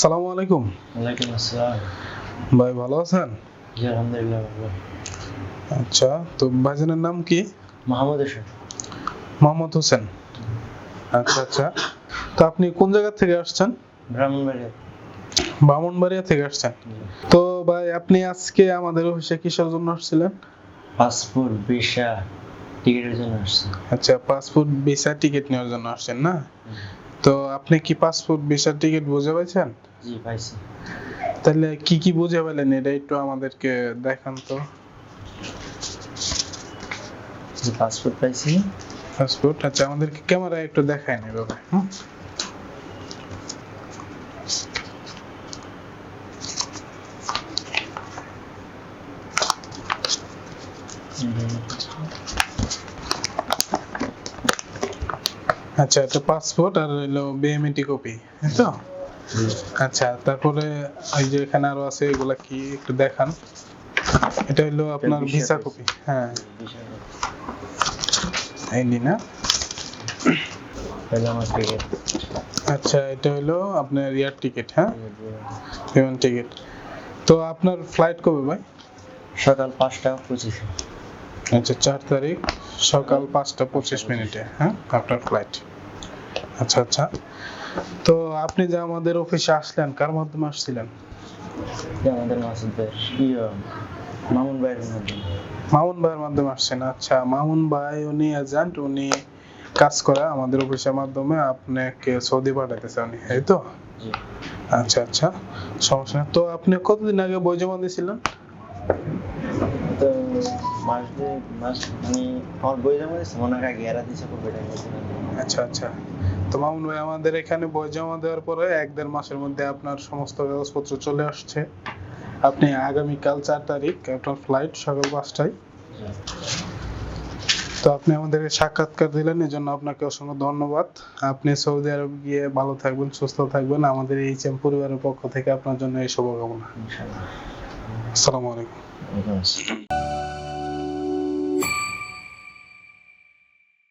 সালামু আলাইকুম। ওয়ালাইকুম আসসালাম। ভাই ভালো আছেন? জি আলহামদুলিল্লাহ ভালো। আচ্ছা তো ভাইজানের নাম কি? মাহমুদ হোসেন। মোহাম্মদ হোসেন। আচ্ছা আচ্ছা। তো আপনি কোন জায়গা থেকে আসছেন? ব্রাহ্মণবাড়িয়া। ব্রাহ্মণবাড়িয়া থেকে আসছেন। তো ভাই আপনি আজকে আমাদের অফিসে কিসের জন্য আসছিলেন? পাসপোর্ট ভিসা টিকিটের জন্য আসছি। আচ্ছা পাসপোর্ট ভিসা টিকিট নেওয়ার জন্য আসছেন না? তো আপনি কি পাসপোর্ট ভিসা টিকিট বুঝে পাইছেন? জি পাইছি। তাহলে কি কি বুঝে পেলেন এটা একটু আমাদেরকে দেখান তো। জি পাসপোর্ট পাইছি। পাসপোর্ট আচ্ছা আমাদেরকে ক্যামেরায় একটু দেখায় নেবে হুম? আচ্ছা এটা পাসপোর্ট আর হলো বিএমএটি কপি তো? আচ্ছা তারপরে এই যে এখানে আরও আছে এগুলা কি একটু দেখান? এটা হলো আপনার ভিসা কপি হ্যাঁ। এই নিন, না টিকিট আচ্ছা এটা হলো আপনার এয়ার টিকিট হ্যাঁ? বিমান টিকিট তো আপনার ফ্লাইট কবে ভাই? সকাল পাঁচটা পঁচিশে। আচ্ছা চার তারিখ সকাল পাঁচটা পঁচিশ মিনিটে হ্যাঁ আপনার ফ্লাইট আচ্ছা আচ্ছা। তো আপনি যে আমাদের অফিসে আসলেন কার মাধ্যমে আসছিলেন? আমাদের মাসুদ ভাই মামুন ভাইয়ের মধ্যে মামুন ভাইয়ের মাধ্যমে আসছেন আচ্ছা। মামুন ভাই উনি এজেন্ট উনি কাজ করে আমাদের অফিসের মাধ্যমে। আপনাকে সৌদি পাঠাতেছে উনি এই তো? আচ্ছা আচ্ছা। সমস্যা নেই। তো আপনি কতদিন আগে বই জমা দিয়েছিলেন আচ্ছা আচ্ছা। তো মামুন আমাদের এখানে বই জমা দেওয়ার পরে এক দেড় মাসের মধ্যে আপনার সমস্ত কাগজপত্র চলে আসছে। আপনি আগামীকাল চার তারিখ আপনার ফ্লাইট সকাল পাঁচটায়। তো আপনি আমাদেরকে সাক্ষাৎকার দিলেন এই জন্য আপনাকে অসংখ্য ধন্যবাদ। আপনি সৌদি আরব গিয়ে ভালো থাকবেন সুস্থ থাকবেন। আমাদের এই এম পরিবারের পক্ষ থেকে আপনার জন্য এই শুভকামনা। ইনশাআল্লাহ। আসসালামু আলাইকুম।